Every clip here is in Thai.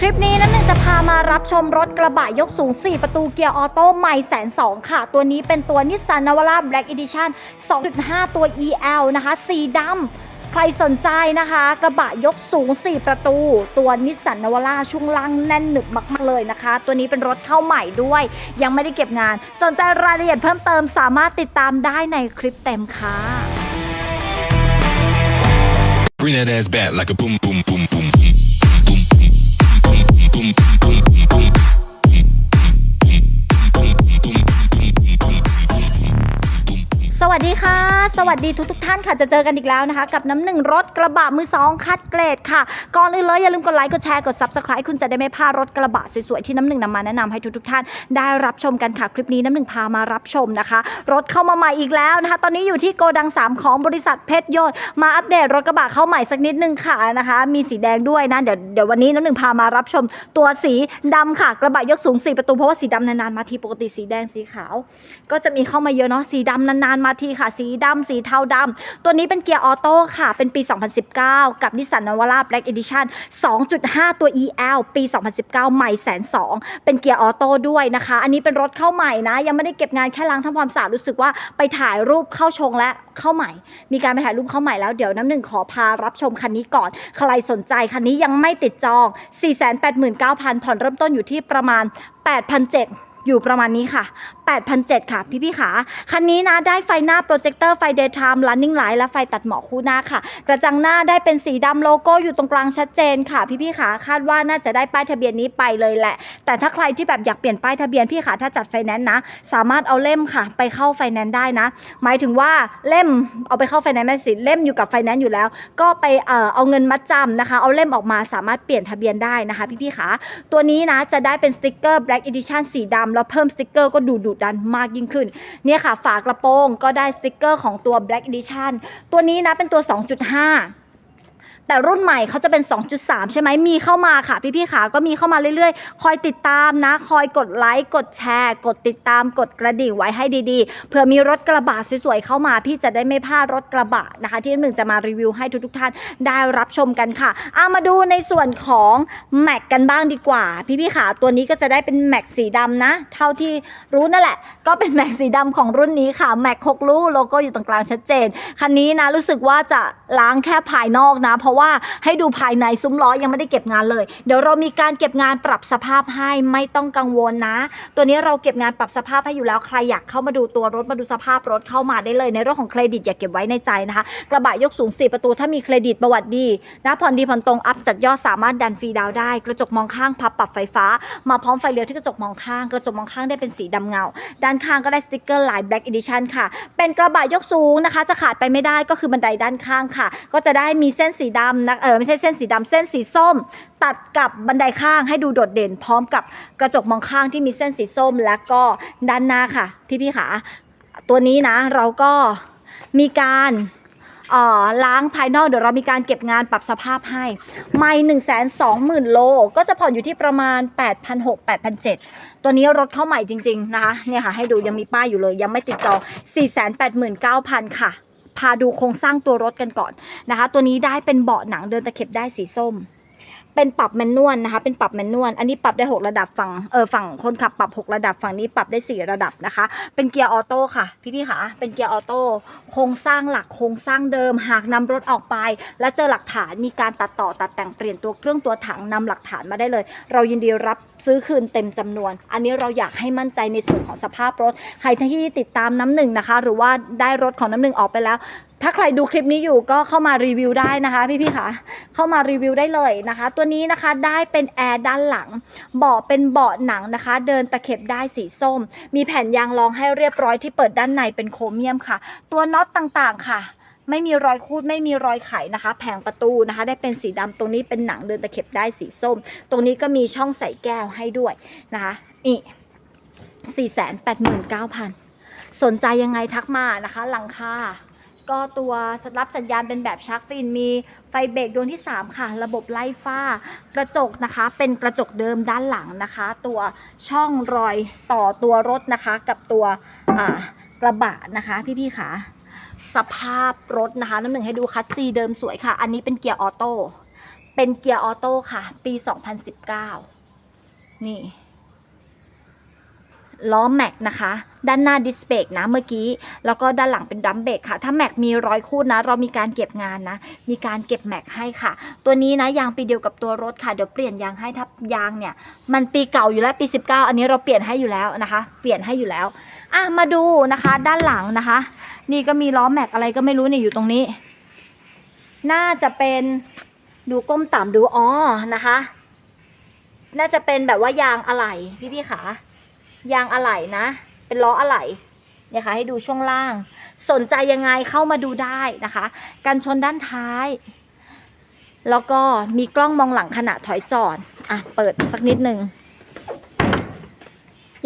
คลิปนี้นั่นหนึ่งจะพามารับชมรถกระบะยกสูง 4 ประตูเกียร์ออโต้ใหม่แสนสองค่ะ ตัวนี้เป็นตัวนิสสันนาวาร่าแบล็กอีดิชั่น2.5 ตัว EL นะคะ สีดำใครสนใจนะคะ กระบะยกสูง 4 ประตู ตัวนิสสันนาวาร่าช่วงล่างแน่นหนึบมากๆเลยนะคะ ตัวนี้เป็นรถเข้าใหม่ด้วย ยังไม่ได้เก็บงาน สนใจรายละเอียดเพิ่มเติมสามารถติดตามได้ในคลิปเต็มค่ะ Bring that ass back like a boom, boom, boom, boom, สวัสดีทุกทุกท่านค่ะจะเจอกันอีกแล้วนะคะ กับน้ำหนึ่งรถกระบะมือสองคัดเกรดค่ะ ก่อนอื่นเลยอย่าลืมกดไลค์กดแชร์กด subscribe คุณจะได้ไม่พลาดรถกระบะสวยๆที่น้ำหนึ่งนำมาแนะนำให้ทุกทุกท่าน ได้รับชมกันค่ะ คลิปนี้น้ำหนึ่งพามารับชมนะคะ รถเข้ามาใหม่อีกแล้วนะคะ ตอนนี้อยู่ที่โกดัง 3 ของบริษัทเพชรยศมาอัปเดตรถกระบะเข้าใหม่สักนิดนึงค่ะนะคะ มีสีแดงด้วยนะเดี๋ยวเดี๋ยววันนี้น้ำหนึ่งพามารับชมตัวสีดำค่ะกระบะยกสูง4ประตูเพราะว่าสีดำนานๆมาทีปกติสีแดงสีขาว ก็จะมีเข้ามาเยอะเนาะสีดำนานๆมาทีค่ะ สีดำสีเทาดำ ตัวนี้เป็นเกียร์ออโต้ค่ะ เป็นปี 2019 กับนิสสันนวาร่าแบล็กเอดิชั่น2.5 ตัว EL ปี 2019 ใหม่แสนสองเป็นเกียร์ออโต้ด้วยนะคะ อันนี้เป็นรถเข้าใหม่นะ ยังไม่ได้เก็บงานแค่ล้างทำความสะอาดรู้สึกว่าไปถ่ายรูปเข้าชงและเข้าใหม่ มีการไปถ่ายรูปเข้าใหม่แล้วเดี๋ยวน้ำหนึ่งขอพารับชมคันนี้ก่อน ใครสนใจคันนี้ยังไม่ติดจอง 489,000ผ่อนเริ่มต้นอยู่ที่ประมาณ8,700 อยู่ประมาณนี้ค่ะ 8,700 ค่ะ พี่พี่ขาคันนี้นะได้ไฟหน้าโปรเจคเตอร์ไฟ daytime running light และไฟตัดหมอกคู่หน้าค่ะ กระจังหน้าได้เป็นสีดำโลโก้อยู่ตรงกลางชัดเจนค่ะ พี่พี่ขาคาดว่าน่าจะได้ป้ายทะเบียนนี้ไปเลยแหละ แต่ถ้าใครที่แบบอยากเปลี่ยนป้ายทะเบียนพี่ขาถ้าจัดไฟแนนซ์นะ สามารถเอาเล่มค่ะ ไปเข้าไฟแนนซ์ได้นะ หมายถึงว่าเล่มเอาไปเข้าไฟแนนซ์ไม่สิเล่มอยู่กับไฟแนนซ์อยู่แล้ว ก็ไปเอ่อเอาเงินมัดจำนะคะ เอาเล่มออกมาสามารถเปลี่ยนทะเบียนได้นะคะ พี่พี่ขาตัวนี้นะจะได้เป็นสติกเกอร์ Black Edition สีดำแล้วเพิ่มสติกเกอร์ก็ดูดุดันมากยิ่งขึ้น เนี่ยค่ะฝากระโปรงก็ได้สติกเกอร์ของตัว Black Edition ตัวนี้นะเป็นตัว 2.5 แต่รุ่นใหม่เขาจะเป็น 2.3 ใช่ไหมมีเข้ามาค่ะพี่ๆขาก็มีเข้ามาเรื่อยๆ คอยติดตามนะ คอยกดไลค์กดแชร์ กดติดตามกดกระดิ่งไว้ให้ดีๆเผื่อมีรถกระบะสวยๆเข้ามา พี่จะได้ไม่พลาดรถกระบะนะคะ ที่หนึ่งจะมารีวิวให้ทุกๆท่านได้รับชมกันค่ะเอามาดูในส่วนของแม็กกันบ้างดีกว่า พี่ๆขาตัวนี้ก็จะได้เป็นแม็กสีดำนะ เท่าที่รู้นั่นแหละ ก็เป็นแม็กสีดำของรุ่นนี้ค่ะแม็ก6ลูโลโก้อยู่ตรงกลางชัดเจนคันนี้นะรู้สึกว่าจะล้างแค่ภายนอกนะเพราะว่าให้ดูภายในซุ้มล้อยังไม่ได้เก็บงานเลย เดี๋ยวเรามีการเก็บงานปรับสภาพให้ไม่ต้องกังวลนะ ตัวนี้เราเก็บงานปรับสภาพให้อยู่แล้วใครอยากเข้ามาดูตัวรถมาดูสภาพรถเข้ามาได้เลย ในเรื่องของเครดิตอย่าเก็บไว้ในใจนะคะ กระบะยกสูง 4 ประตูถ้ามีเครดิตประวัติดีนะผ่อนดีผ่อนตรงอัพจัดยอดสามารถดันฟรีดาวได้ กระจกมองข้างพับปรับไฟฟ้า มาพร้อมไฟเลี้ยวที่กระจกมองข้าง กระจกมองข้างได้เป็นสีดำเงา ด้านข้างก็ได้สติกเกอร์ลาย Black Edition ค่ะ เป็นกระบะยกสูงนะคะ จะขาดไปไม่ได้ก็คือบันไดด้านข้างค่ะ ก็จะได้มีเส้นสีดำนะเออไม่ใช่เส้นสีดำเส้นสีส้ม ตัดกับบันไดข้างให้ดูโดดเด่น พร้อมกับกระจกมองข้างที่มีเส้นสีส้ม และก็ด้านหน้าค่ะ พี่ๆค่ะ ตัวนี้นะเราก็มีการล้างภายนอกเดี๋ยวเรามีการเก็บงานปรับสภาพให้ ไม่หนึ่งแสนสองหมื่นโล ก็จะผ่อนอยู่ที่ประมาณ 8 6 0 0 8 7 0 0 ตัวนี้รถเข้าใหม่จริง ๆ นะคะ เนี่ยค่ะ ให้ดูยังมีป้ายอยู่เลย ยังไม่ติดจอง4 8 9 0 0 0 ค่ะ พาดูโครงสร้างตัวรถกันก่อนนะคะ ตัวนี้ได้เป็นเบาะหนังเดินตะเข็บได้สีส้ม เป็นปรับแมนนวลนะคะ เป็นปรับแมนนวล อันนี้ปรับได้ 6 ระดับฝั่ง เออฝั่งคนขับปรับ 6 ระดับฝั่งนี้ปรับได้ 4 ระดับนะคะ เป็นเกียร์ออโต้ค่ะ พี่ๆค่ะ เป็นเกียร์ออโต้ โครงสร้างหลักโครงสร้างเดิม หากนำรถออกไป และเจอหลักฐานมีการตัดต่อตัดแต่งเปลี่ยนตัวเครื่องตัวถังนำหลักฐานมาได้เลย เรายินดีรับซื้อคืนเต็มจำนวน อันนี้เราอยากให้มั่นใจในส่วนของสภาพรถ ใครที่ติดตามน้ำหนึ่งนะคะ หรือว่าได้รถของน้ำหนึ่งออกไปแล้ว ถ้าใครดูคลิปนี้อยู่ก็เข้ามารีวิวได้นะคะ พี่ๆค่ะ เข้ามารีวิวได้เลยนะคะ ตัวนี้นะคะได้เป็นแอร์ด้านหลัง เบาะเป็นเบาะหนังนะคะ เดินตะเข็บได้สีส้ม มีแผ่นยางรองให้เรียบร้อยที่เปิดด้านในเป็นโครเมียมค่ะ ตัวน็อตต่างๆค่ะไม่มีรอยคูดไม่มีรอยไขนะคะ แผงประตูนะคะ ได้เป็นสีดำตรงนี้เป็นหนังเดินตะเข็บได้สีส้ม ตรงนี้ก็มีช่องใส่แก้วให้ด้วยนะคะนี่สี่แสนแปดหมื่นเก้าพันสนใจยังไงทักมานะคะหลังคา ก็ตัวรับสัญญาณเป็นแบบชาร์กฟินมีไฟเบรกดวงที่ 3 ค่ะ ระบบไล่ฟ้ากระจกนะคะ เป็นกระจกเดิมด้านหลังนะคะ ตัวช่องรอยต่อตัวรถนะคะ กับตัวกระบะนะคะ พี่ๆค่ะ สภาพรถนะคะน้ำหนึ่งให้ดูคัสซีเดิมสวยค่ะ อันนี้เป็นเกียร์ออโต้เป็นเกียร์ออโต้ค่ะ ปี 2019 นี่ ล้อแม็กนะคะ ด้านหน้าดิสเบรกนะเมื่อกี้ แล้วก็ด้านหลังเป็นดัมเบรกค่ะ ถ้าแม็กมีร้อยคู่นะ เรามีการเก็บงานนะ มีการเก็บแม็กให้ค่ะ ตัวนี้นะยางปีเดียวกับตัวรถค่ะ เดี๋ยวเปลี่ยนยางให้ถ้ายางเนี่ย มันปีเก่าอยู่แล้วปี 19 อันนี้เราเปลี่ยนให้อยู่แล้วนะคะ เปลี่ยนให้อยู่แล้ว อะมาดูนะคะ ด้านหลังนะคะ นี่ก็มีล้อแม็กอะไรก็ไม่รู้เนี่ยอยู่ตรงนี้ น่าจะเป็นดูก้มต่ำดูอ๋อนะคะ น่าจะเป็นแบบว่ายางอะไหล่พี่พี่ขา ยางอะไหล่นะ เป็นล้ออะไหล่เนี่ยค่ะให้ดูช่วงล่าง สนใจยังไงเข้ามาดูได้นะคะ กันชนด้านท้าย แล้วก็มีกล้องมองหลังขณะถอยจอดอะเปิดสักนิดหนึ่ง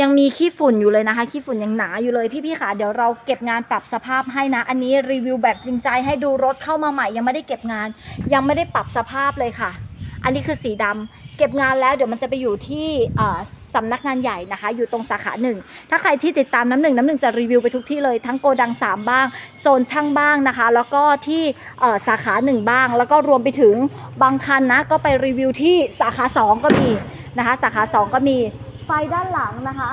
ยังมีขี้ฝุ่นอยู่เลยนะคะขี้ฝุ่นยังหนาอยู่เลยพี่ๆค่ะเดี๋ยวเราเก็บงานปรับสภาพให้นะ อันนี้รีวิวแบบจริงใจให้ดูรถเข้ามาใหม่ ยังไม่ได้เก็บงาน ยังไม่ได้ปรับสภาพเลยค่ะ อันนี้คือสีดำเก็บงานแล้วเดี๋ยวมันจะไปอยู่ที่อ่อ สำนักงานใหญ่นะคะ อยู่ตรงสาขาหนึ่งถ้าใครที่ติดตามน้ำหนึ่งน้ำหนึ่งจะรีวิวไปทุกที่เลยทั้งโกดัง 3 บ้าง โซนช่างบ้างนะคะ แล้วก็ที่สาขาหนึ่งบ้าง แล้วก็รวมไปถึงบางคันนะก็ไปรีวิวที่สาขา 2 ก็มีนะคะ สาขา 2 ก็มีไฟด้านหลังนะคะ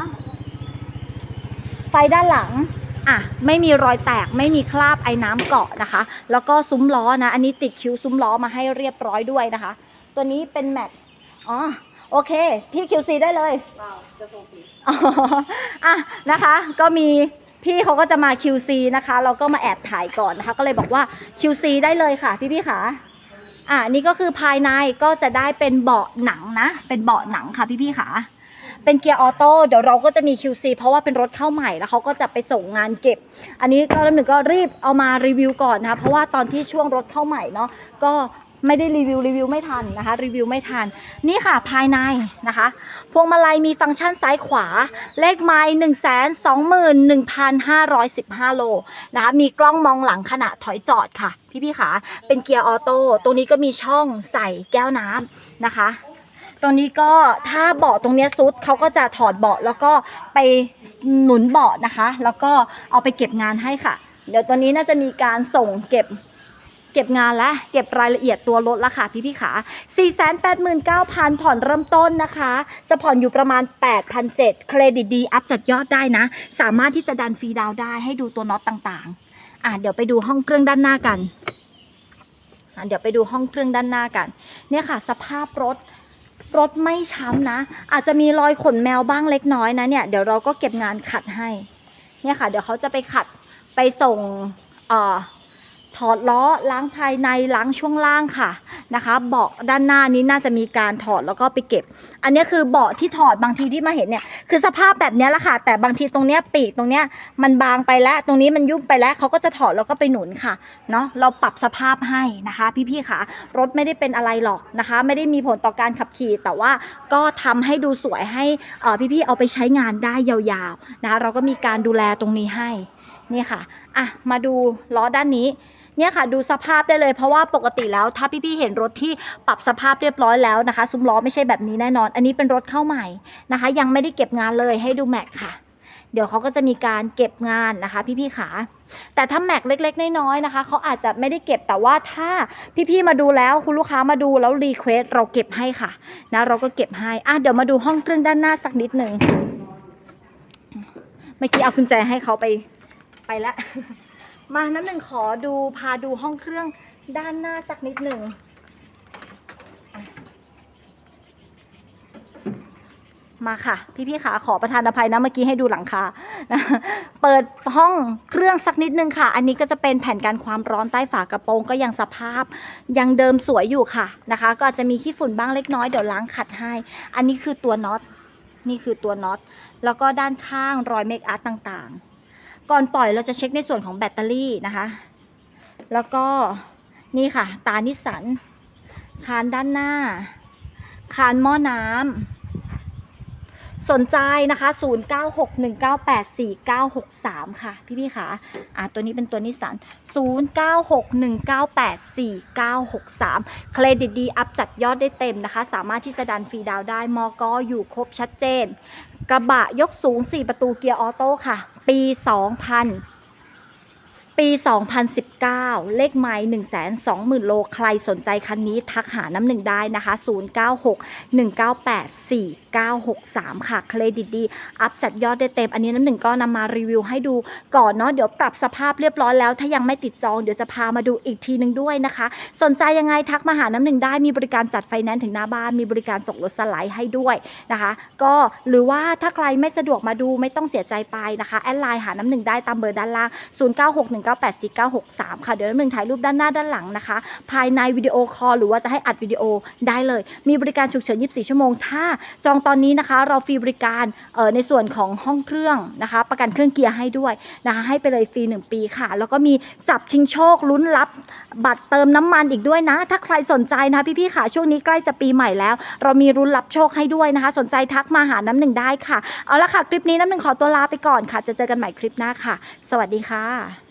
ไฟด้านหลังอะไม่มีรอยแตกไม่มีคราบไอ้น้ำเกาะนะคะ แล้วก็ซุ้มล้อนะ อันนี้ติดคิ้วซุ้มล้อมาให้เรียบร้อยด้วยนะคะ ตัวนี้เป็นแม็กอ๋อ โอเค พี่ QC ได้เลยอ๋ออะนะคะ ก็มีพี่เขาก็จะมา QC นะคะ เราก็มาแอบถ่ายก่อนนะคะ ก็เลยบอกว่า QC ได้เลยค่ะ พี่พี่ๆค่ะ อะนี่ก็คือภายในก็จะได้เป็นเบาะหนังนะ เป็นเบาะหนังค่ะพี่พี่ๆค่ะ เป็นเกียร์ออโต้เดี๋ยวเราก็จะมี QC เพราะว่าเป็นรถเข้าใหม่แล้วเขาก็จะไปส่งงานเก็บ อันนี้ก็น้ำหนึ่งก็รีบเอามารีวิวก่อนนะคะเพราะว่าตอนที่ช่วงรถเข้าใหม่เนาะก็ ไม่ได้รีวิวรีวิวไม่ทันนะคะรีวิวไม่ทัน นี่ค่ะภายในนะคะ พวงมาลัยมีฟังก์ชันซ้ายขวา เลขไม้หนึ่งแสนสองหมื่นหนึ่งพันห้าร้อยสิบห้าโลนะคะมีกล้องมองหลังขณะถอยจอดค่ะ พี่ๆค่ะเป็นเกียร์ออโต้ตรงนี้ก็มีช่องใส่แก้วน้ำนะคะตรงนี้ก็ถ้าเบาะตรงนี้ซุดเขาก็จะถอดเบาะแล้วก็ไปหนุนเบาะนะคะ แล้วก็เอาไปเก็บงานให้ค่ะ เดี๋ยวตัวนี้น่าจะมีการส่งเก็บ เก็บงานและเก็บรายละเอียดตัวรถละค่ะพี่พี่ขา489,000 ผ่อนเริ่มต้นนะคะ จะผ่อนอยู่ประมาณ 8,700 เครดิตดี อัพจัดยอดได้นะ สามารถที่จะดันฟรีดาวได้ให้ดูตัวน็อตต่างๆ อะเดี๋ยวไปดูห้องเครื่องด้านหน้ากันเดี๋ยวไปดูห้องเครื่องด้านหน้ากัน เนี่ยค่ะ สภาพรถรถไม่ช้ำนะ อาจจะมีรอยขนแมวบ้างเล็กน้อยนะเนี่ยเดี๋ยวเราก็เก็บงานขัดให้ เนี่ยค่ะ เดี๋ยวเขาจะไปขัดไปส่งเอ่อ ถอดล้อล้างภายในล้างช่วงล่างค่ะนะคะ เบาะด้านหน้านี้น่าจะมีการถอดแล้วก็ไปเก็บ อันนี้คือเบาะที่ถอดบางทีที่มาเห็นเนี่ยคือสภาพแบบนี้แหละค่ะ แต่บางทีตรงเนี้ยปีกตรงเนี้ยมันบางไปแล้วตรงนี้มันยุ่งไปแล้วเขาก็จะถอดแล้วก็ไปหนุนค่ะเนาะเราปรับสภาพให้นะคะ พี่ๆค่ะ รถไม่ได้เป็นอะไรหรอกนะคะ ไม่ได้มีผลต่อการขับขี่ แต่ว่าก็ทำให้ดูสวยให้อ่อพี่ๆเอาไปใช้งานได้ยาวๆนะคะเราก็มีการดูแลตรงนี้ให้นี่ค่ะ อะ มาดูล้อด้านนี้ เนี่ยค่ะดูสภาพได้เลยเพราะว่าปกติแล้วถ้าพี่ๆเห็นรถที่ปรับสภาพเรียบร้อยแล้วนะคะ ซุ้มล้อไม่ใช่แบบนี้แน่นอน อันนี้เป็นรถเข้าใหม่นะคะ ยังไม่ได้เก็บงานเลยให้ดูแม็กค่ะ เดี๋ยวเขาก็จะมีการเก็บงานนะคะ พี่ๆขาแต่ถ้าแม็กเล็ก ๆ น้อยๆนะคะเขาอาจจะไม่ได้เก็บแต่ว่าถ้าพี่ๆมาดูแล้วคุณลูกค้ามาดูแล้วรีเควสเราเก็บให้ค่ะนะเราก็เก็บให้อะเดี๋ยวมาดูห้องเครื่องด้านหน้าสักนิดหนึ่งเมื่อกี้เอากุญแจให้เขาไป ไปแล้วมาน้ำหนึ่งขอดูพาดูห้องเครื่องด้านหน้าสักนิดหนึ่งมาค่ะ พี่ๆขาขอประทานอภัยนะเมื่อกี้ให้ดูหลังคานะเปิดห้องเครื่องสักนิดนึงค่ะ อันนี้ก็จะเป็นแผ่นกันความร้อนใต้ฝากระโปรงก็ยังสภาพ ยังเดิมสวยอยู่ค่ะนะคะ ก็อาจจะมีขี้ฝุ่นบ้างเล็กน้อยเดี๋ยวล้างขัดให้ อันนี้คือตัวน็อตนี่คือตัวน็อตแล้วก็ด้านข้างรอยเมคอาร์ตต่างๆ ก่อนปล่อยเราจะเช็คในส่วนของแบตเตอรี่นะคะ แล้วก็นี่ค่ะ ตานิสัน คานด้านหน้า คานหม้อน้ำสนใจนะคะ 0961984963 ค่ะ พี่ๆค่ะอะตัวนี้เป็นตัวนิสัน 0961984963 เครดิตดี อัพจัดยอดได้เต็มนะคะ สามารถที่จะดันฟรีดาวได้ มอกอยู่ครบชัดเจน กระบะยกสูง 4 ประตูเกียร์ออโต้ค่ะ ปี2000 ปี 2019 เลขไมล์1 2 0 0 0 0 โล ใครสนใจคันนี้ทักหาน้ำหนึ่งได้นะคะ 096 198 4963 ค่ะ เครดิตดี อัพจัดยอดได้เต็ม อันนี้น้ำหนึ่งก็นำมารีวิวให้ดูก่อนเนาะ เดี๋ยวปรับสภาพเรียบร้อยแล้ว ถ้ายังไม่ติดจอง เดี๋ยวจะพามาดูอีกทีหนึ่งด้วยนะคะ สนใจยังไงทักมาหาน้ำหนึ่งได้ มีบริการจัดไฟแนนซ์ถึงหน้าบ้าน มีบริการส่งรถสไลด์ให้ด้วยนะคะ ก็หรือว่าถ้าใครไม่สะดวกมาดูไม่ต้องเสียใจไปนะคะ แอดไลน์หาน้ำหนึ่งได้ตามเบอร์ด้านล่าง0961984963 ค่ะ เดี๋ยวน้ำหนึ่งถ่ายรูปด้านหน้าด้านหลังนะคะ ภายในวิดีโอคอลหรือว่าจะให้อัดวิดีโอได้เลย มีบริการฉุกเฉิน 24 ชั่วโมง ถ้าจองตอนนี้นะคะเราฟรีบริการเออในส่วนของห้องเครื่องนะคะ ประกันเครื่องเกียร์ให้ด้วยนะคะให้ไปเลยฟรี 1 ปีค่ะ แล้วก็มีจับชิงโชคลุ้นรับบัตรเติมน้ำมันอีกด้วยนะ ถ้าใครสนใจนะพี่ๆค่ะช่วงนี้ใกล้จะปีใหม่แล้ว เรามีรุ้นรับโชคให้ด้วยนะคะ สนใจทักมาหาน้ำหนึ่งได้ค่ะ เอาละค่ะ คลิปนี้น้ำหนึ่งขอตัวลาไปก่อนค่ะ จะเจอกันใหม่คลิปหน้าค่ะ สวัสดีค่ะ